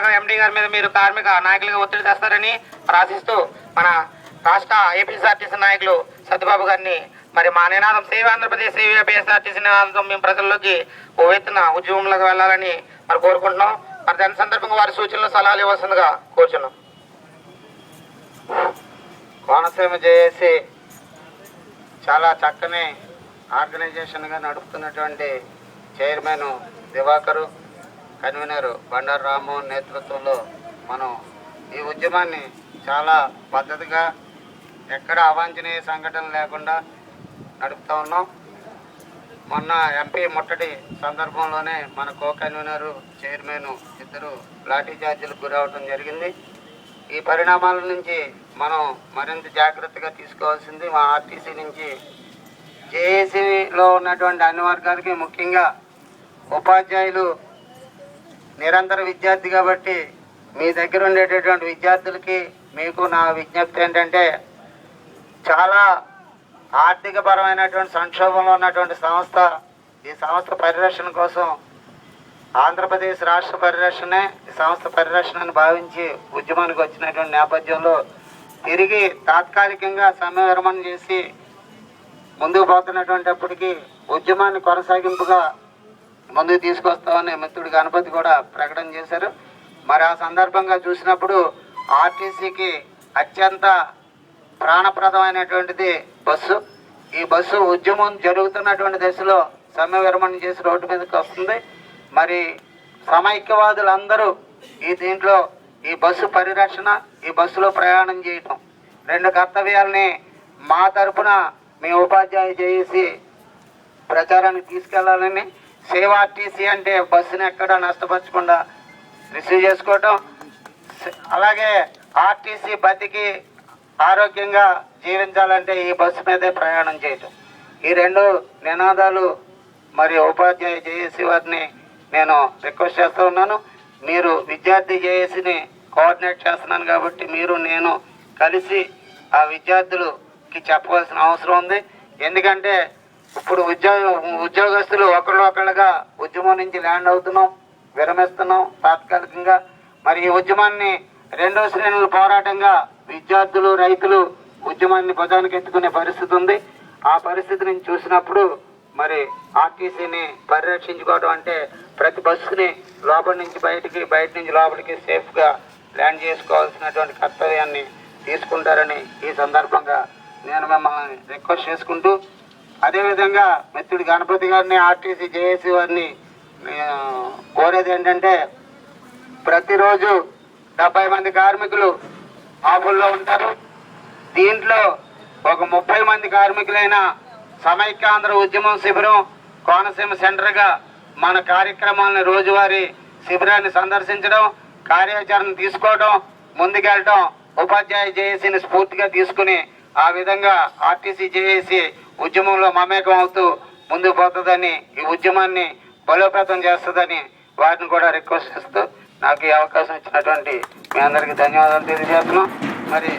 నగర ఎండీ గారి మీద మీరు కార్మిక నాయకులుగా ఒత్తిడి తెస్తారని ఆశిస్తూ మన రాష్ట్ర ఏపీఎస్ఆర్టీసీ నాయకులు సత్యబాబు గారిని మరి మా నినాదం సేవ ఆంధ్రప్రదేశ్ సేవ ఏపీఎస్ఆర్టీసీ నినాదంతో మేము ప్రజల్లోకి ఓ ఎత్తున ఉద్యమంలోకి వెళ్ళాలని మరి కోరుకుంటున్నాం. మరి దాని సందర్భంగా వారి సూచనలు సలహాలు ఇవ్వాల్సిందిగా కోరుచున్నాం. కోనసీమ జేఏసీ చాలా చక్కని ఆర్గనైజేషన్గా నడుపుతున్నటువంటి చైర్మన్ దివాకరు కన్వీనర్ బండారు రామ్మోహన్ నేతృత్వంలో మనం ఈ ఉద్యమాన్ని చాలా పద్ధతిగా ఎక్కడ అవాంఛనీయ సంఘటన లేకుండా నడుపుతూ ఉన్నాం. మొన్న ఎంపీ ముట్టడి సందర్భంలోనే మన కో కన్వీనరు చైర్మన్ ఇద్దరు లాఠీ చార్జీలకు గురవటం జరిగింది. ఈ పరిణామాల నుంచి మనం మరింత జాగ్రత్తగా తీసుకోవాల్సింది మా ఆర్టీసీ నుంచి జేఏసీలో ఉన్నటువంటి అన్ని వర్గాలకి ముఖ్యంగా ఉపాధ్యాయులు నిరంతర విద్యార్థి కాబట్టి మీ దగ్గర ఉండేటటువంటి విద్యార్థులకి మీకు నా విజ్ఞప్తి ఏంటంటే చాలా ఆర్థిక పరమైనటువంటి సంక్షోభంలో ఉన్నటువంటి సంస్థ ఈ సంస్థ పరిరక్షణ కోసం ఆంధ్రప్రదేశ్ రాష్ట్ర పరిరక్షణే ఈ సంస్థ పరిరక్షణను భావించి ఉద్యమానికి వచ్చినటువంటి నేపథ్యంలో తిరిగి తాత్కాలికంగా సమయ విరమణ చేసి ముందుకు పోతున్నటువంటిప్పటికీ ఉద్యమాన్ని కొనసాగింపుగా ముందు తీసుకొస్తామని మిత్రుడు గణపతి కూడా ప్రకటన చేశారు. మరి ఆ సందర్భంగా చూసినప్పుడు ఆర్టీసీకి అత్యంత ప్రాణప్రదమైనటువంటిది బస్సు. ఈ బస్సు ఉద్యమం జరుగుతున్నటువంటి దశలో సమ్మె విరమణ చేసి రోడ్డు మీదకి వస్తుంది. మరి సమైక్యవాదులందరూ ఈ దీంట్లో ఈ బస్సు పరిరక్షణ ఈ బస్సులో ప్రయాణం చేయటం. రెండు కర్తవ్యాలని మా తరపున మీ ఉపాధ్యాయ చేసి ప్రచారానికి తీసుకెళ్ళాలని సేవ్ ఆర్టీసీ అంటే బస్సుని ఎక్కడ నష్టపరచకుండా రిసీవ్ చేసుకోవటం. అలాగే ఆర్టీసీ బతికి ఆరోగ్యంగా జీవించాలంటే ఈ బస్సు మీదే ప్రయాణం చేయటం. ఈ రెండు నినాదాలు మరి ఉపాధ్యాయ జేఏసీ వారిని నేను రిక్వెస్ట్ చేస్తూ ఉన్నాను. మీరు విద్యార్థి జేఏసీని కోఆర్డినేట్ చేస్తున్నాను కాబట్టి మీరు నేను కలిసి ఆ విద్యార్థులకి చెప్పవలసిన అవసరం ఉంది. ఎందుకంటే ఇప్పుడు ఉద్యోగ ఉద్యోగస్తులు ఒకళ్ళు ఒకళ్ళుగా ఉద్యమం నుంచి ల్యాండ్ అవుతున్నాం విరమిస్తున్నాం తాత్కాలికంగా. మరి ఈ ఉద్యమాన్ని రెండో శ్రేణుల పోరాటంగా విద్యార్థులు రైతులు ఉద్యమాన్ని భుజానికి ఎత్తుకునే పరిస్థితి ఉంది. ఆ పరిస్థితిని చూసినప్పుడు మరి ఆర్టీసీని పరిరక్షించుకోవడం అంటే ప్రతి బస్సుని లోపల నుంచి బయటికి బయట నుంచి లోపలికి సేఫ్గా ల్యాండ్ చేసుకోవాల్సినటువంటి కర్తవ్యాన్ని తీసుకుంటారని ఈ సందర్భంగా నేను మిమ్మల్ని రిక్వెస్ట్ చేసుకుంటూ అదేవిధంగా మెత్తుడి గణపతి గారిని ఆర్టీసీ జేఏసీ వారిని కోరేది ఏంటంటే ప్రతిరోజు డెబ్బై మంది కార్మికులు ఆఫుల్లో ఉంటారు. దీంట్లో ఒక ముప్పై మంది కార్మికులైన సమైక్యాంధ్ర ఉద్యమం శిబిరం కోనసీమ సెంటర్గా మన కార్యక్రమాలను రోజువారీ శిబిరాన్ని సందర్శించడం కార్యాచరణ తీసుకోవడం ముందుకెళ్ళడం ఉపాధ్యాయ జేఏసీని స్ఫూర్తిగా తీసుకుని ఆ విధంగా ఆర్టీసీ జేఏసీ ఉద్యమంలో మమేకం అవుతూ ముందుకు పోతుందని ఈ ఉద్యమాన్ని బలోపేతం చేస్తుందని వారిని కూడా రిక్వెస్ట్ చేస్తూ నాకు ఈ అవకాశం ఇచ్చినటువంటి మీ అందరికీ ధన్యవాదాలు తెలియజేస్తున్నాం. మరి